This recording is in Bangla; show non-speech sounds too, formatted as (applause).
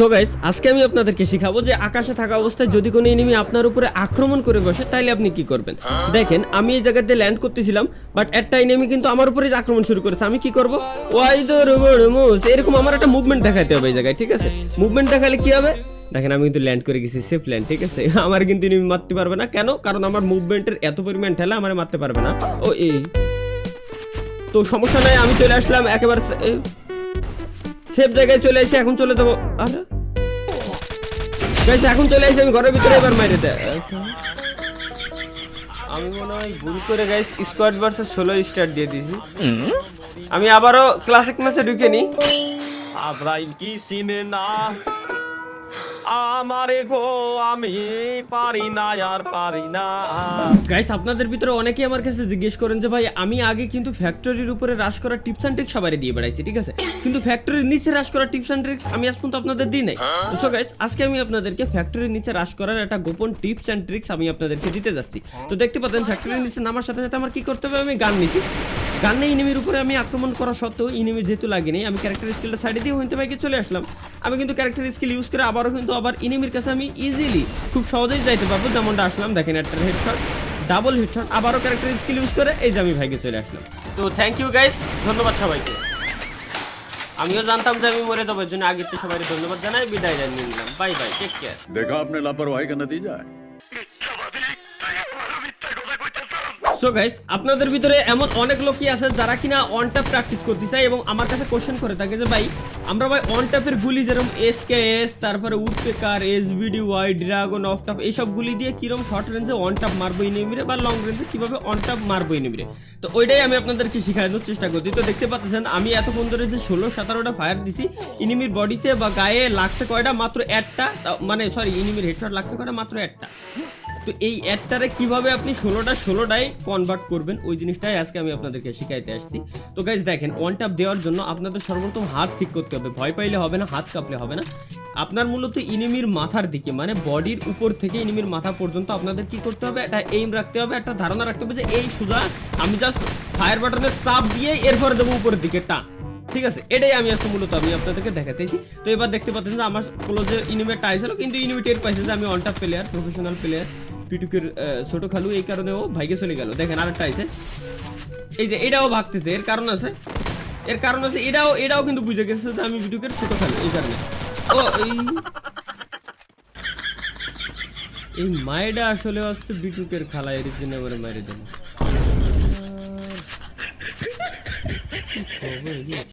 সো গাইস আজকে আমি আপনাদেরকে শিখাবো যে আকাশে থাকা অবস্থায় যদি কোনো এনিমি আপনার উপরে আক্রমণ করে বসে, তাইলে আপনি কি করবেন? দেখেন, আমি এই জায়গাতে ল্যান্ড করতেছিলাম বাট একটা এনিমি কিন্তু আমার উপরে আক্রমণ শুরু করেছে, আমি কি করব? ওয়াই মুস এরকম আমার একটা মুভমেন্ট দেখাতে হবে এই জায়গায়, ঠিক আছে? মুভমেন্ট দেখালে কি হবে? দেখেন, আমি কিন্তু ল্যান্ড করে গেছি সেফ ল্যান্ড ঠিক আছে? (laughs) আমার কিন্তু এনিমি মারতে পারবে না, কেন? কারণ আমার মুভমেন্টের এত পরিমাণ ঠেলা আমার মারতে পারবে না। ও, এই। তো সমস্যা নাই, আমি চলে আসলাম, একেবারে সেফ জায়গায় চলে এসে এখন চলে যাব। আরে! Guys, এখন চলে আসি আমি ঘরের ভিতরে এবার মাইরে দে। আমি মনে হয় ভুল করে গাইস স্কোয়াড ভার্সেস ষোলো স্টার্ট দিয়ে দিয়েছি। আমি আবারও ক্লাসিক ম্যাচে ঢুকে নি। আব্রাইল কি সিনে না? আমারে গো আমি পারি না আর পারি না। গাইস আপনাদের ভিতরে অনেকেই আমার কাছে জিজ্ঞেস করেন যে ভাই আমি আগে কিন্তু ফ্যাক্টরির উপরে রাশ করা টিপস অ্যান্ড ট্রিক্স সবাই দিয়ে বেড়াইছি ঠিক আছে? কিন্তু ফ্যাক্টরির নিচে রাশ করা টিপস অ্যান্ড ট্রিক্স আমি আজ পর্যন্ত আপনাদের দিই নাই। সো গাইস আজকে আমি আপনাদেরকে ফ্যাক্টরির নিচে রাশ করার একটা গোপন টিপস অ্যান্ড ট্রিক্স আমি আপনাদেরকে দিতে যাচ্ছি। তো দেখতে পাচ্ছেন ফ্যাক্টরির নিচে নামার সাথে সাথে আমার কি করতে হবে? আমি গান নিছি। গান নিয়ে ইনিমির উপরে আমি আক্রমণ করা সত্ত্বেও ইনিমি যেহেতু লাগেনি আমি ক্যারেক্টার স্কিলটা সাইডে দিয়ে হইতে বাইকে চলে আসলাম আমি কিন্তু ক্যারেক্টার স্কিল ইউজ করে আবারও কিন্তু আবার ইনিমির কাছে আমি ইজিলি খুব সহজেই যাইতে পারবো যেমনটা আসলাম দেখেন একটা হেডশট ডাবল হেডশট আবারও ক্যারেক্টার স্কিল ইউজ করে এই যে আমি ভাইকে চলে আসলাম তো থ্যাংক ইউ গাইস ধন্যবাদ সবাইকে আমিও জানতাম যে আমি মরে যাবো এর জন্য আগের তো সবাই ধন্যবাদ জানাই বিদায় জানিয়ে নিলাম বাই বাই টেক কেয়ার देखा आपने लापरवाही का नतीजा है সো গাইস আপনাদের ভিতরে এমন অনেক লোকই আছে যারা কিনা অন ট্যাপ প্র্যাকটিস করতে চায় এবং আমার কাছে কোশ্চেন করে থাকে যে, ভাই আমরা ভাই অন ট্যাপের গুলি, যেরকম এস কে এস তারপরে woodpecker S BD Y dragon of top এইসব গুলি দিয়ে কীরকম শর্ট রেঞ্জে অন ট্যাপ মারবো ইনিমিরে বা লং রেঞ্জে কীভাবে অন ট্যাপ মারবো ইনিমিরে তো ওইটাই আমি আপনাদেরকে শেখানোর চেষ্টা করছি। তো দেখতে পাচ্ছেন, আমি এতক্ষণ ধরে যে ষোলো সতেরোটা ফায়ার দিছি। ইনিমির বডিতে বা গায়ে লাগছে কয়টা? মাত্র একটা। মানে সরি ইনিমির হেডশট লাগছে কয়টা? মাত্র একটা। তো এই একটারে কীভাবে আপনি ষোলোটা ষোলোটাই কনভার্ট করবেন? ওই জিনিসটাই আজকে আমি আপনাদেরকে শিখাইতে আসছি। তো গাইজ দেখেন ওয়ান ট্যাপ দেওয়ার জন্য আপনাদের সর্বপ্রথম হাত ঠিক করতে হবে। ভয় পাইলে হবে না, হাত কাঁপলে হবে না। আপনার মূলত ইনিমির মাথার দিকে মানে বডির উপর থেকে ইনিমির মাথা পর্যন্ত আপনাদের কি করতে হবে? একটা এইম রাখতে হবে, একটা ধারণা রাখতে হবে যে এই সোজা, আমি জাস্ট ফায়ার বাটনের চাপ দিয়ে এরপরে দেবো উপরের দিকে টান ঠিক আছে? এটাই আমি আজকে মূলত আমি আপনাদেরকে দেখাতেছি তো এবার দেখতে পাচ্ছেন যে আমার ক্লোজে ইনিমেট টাইস হলো কিন্তু ইনিমি টের পাইছে যে আমি অনটা প্লেয়ার প্রফেশনাল প্লেয়ার পিটুকের ছোট খালু, এই কারণে ও ভাইকে চলে গেল। দেখেন আরেকটা আছে এই যে এটাও ভাগতেছে, এর কারণ আছে এর কারণ হচ্ছে এটাও এটাও কিন্তু বুঝে গেছে যে আমি ভিডিওকে ছোট খালু এই কারণে। ও, এই এই আসলে হচ্ছে বিটুকের খালা এর জন্য করে মায়ের দেন